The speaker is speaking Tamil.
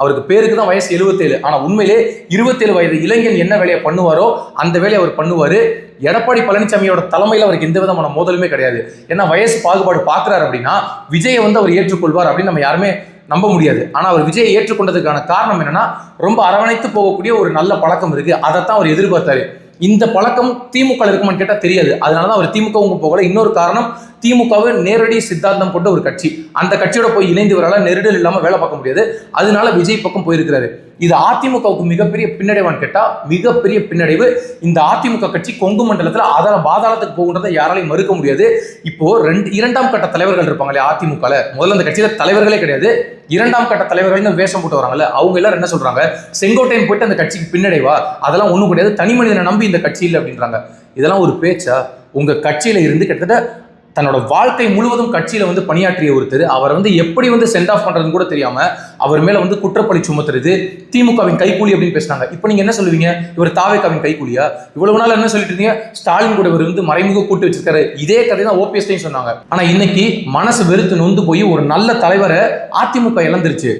அவருக்கு பேருக்கு தான் வயசு எழுபத்தேழு ஆனால் உண்மையிலே இருபத்தேழு வயது இளைஞன் என்ன வேலையை பண்ணுவாரோ அந்த வேலையை அவர் பண்ணுவார். எடப்பாடி பழனிசாமியோட தலைமையில் அவருக்கு எந்த விதமான மோதலுமே கிடையாது. ஏன்னா வயசு பாகுபாடு பார்க்குறாரு அப்படின்னா விஜயை வந்து அவர் ஏற்றுக்கொள்வார் அப்படின்னு நம்ம யாருமே நம்ப முடியாது. ஆனால் அவர் விஜயை ஏற்றுக்கொண்டதுக்கான காரணம் என்னன்னா ரொம்ப அரவணைத்து போகக்கூடிய ஒரு நல்ல பழக்கம் இருக்குது அதைத்தான் அவர் எதிர்பார்த்தாரு. இந்த பழக்கம் திமுக இருக்குமான்னு கேட்டால் தெரியாது. அதனாலதான் அவர் திமுகவும் போகல. இன்னொரு காரணம் திமுகவை நேரடி சித்தாந்தம் கொண்ட ஒரு கட்சி. அந்த கட்சியோட போய் இணைந்து வரலாம் நெருடல் இல்லாம வேலை பார்க்க முடியாது. அதனால விஜய் பக்கம் போயிருக்கிறாரு. இது அதிமுகவுக்கு மிகப்பெரிய பின்னடைவான்னு கேட்டா மிகப்பெரிய பின்னடைவு இந்த அதிமுக கட்சி கொங்கு மண்டலத்துல அதால பாதாளத்துக்கு போகுன்றதை யாராலையும் மறுக்க முடியாது. இப்போ ரெண்டு இரண்டாம் கட்ட தலைவர்கள் இருப்பாங்க இல்லையா அதிமுகல? முதல்ல அந்த கட்சியில தலைவர்களே கிடையாது. இரண்டாம் கட்ட தலைவர்கள் வேஷம் போட்டு வராங்கல்ல அவங்க எல்லாரும் என்ன சொல்றாங்க? செங்கோட்டையன் போயிட்டு அந்த கட்சிக்கு பின்னடைவா? அதெல்லாம் ஒண்ணும் கிடையாது. தனி மனிதனை நம்பி இந்த கட்சி இல்லை அப்படின்றாங்க. இதெல்லாம் ஒரு பேச்சா? உங்க கட்சியில இருந்து கிட்டத்தட்ட தன்னோட வாழ்க்கை முழுவதும் கட்சியில் வந்து பணியாற்றிய ஒருத்தர். அவரை வந்து எப்படி வந்து சென்ட் ஆஃப் பண்ணுறதுன்னு கூட தெரியாமல் அவர் மேலே வந்து குற்றப்பழி சுமத்துறது திமுகவின் கைக்கூலி அப்படின்னு பேசுனாங்க இப்போ நீங்கள் என்ன சொல்லுவீங்க? இவர் தாவேக்காவின் கைக்கூலியா இவ்வளவு நாள் என்ன சொல்லிட்டு இருந்தீங்க? ஸ்டாலின் கூட இவர் வந்து மறைமுக கூட்டு வச்சிருக்காரு. இதே கதை தான் ஓபிஎஸ்டையும் சொன்னாங்க. ஆனால் இன்னைக்கு மனசு வெறுத்து நொந்து போய் ஒரு நல்ல தலைவரை அதிமுக இழந்துருச்சு.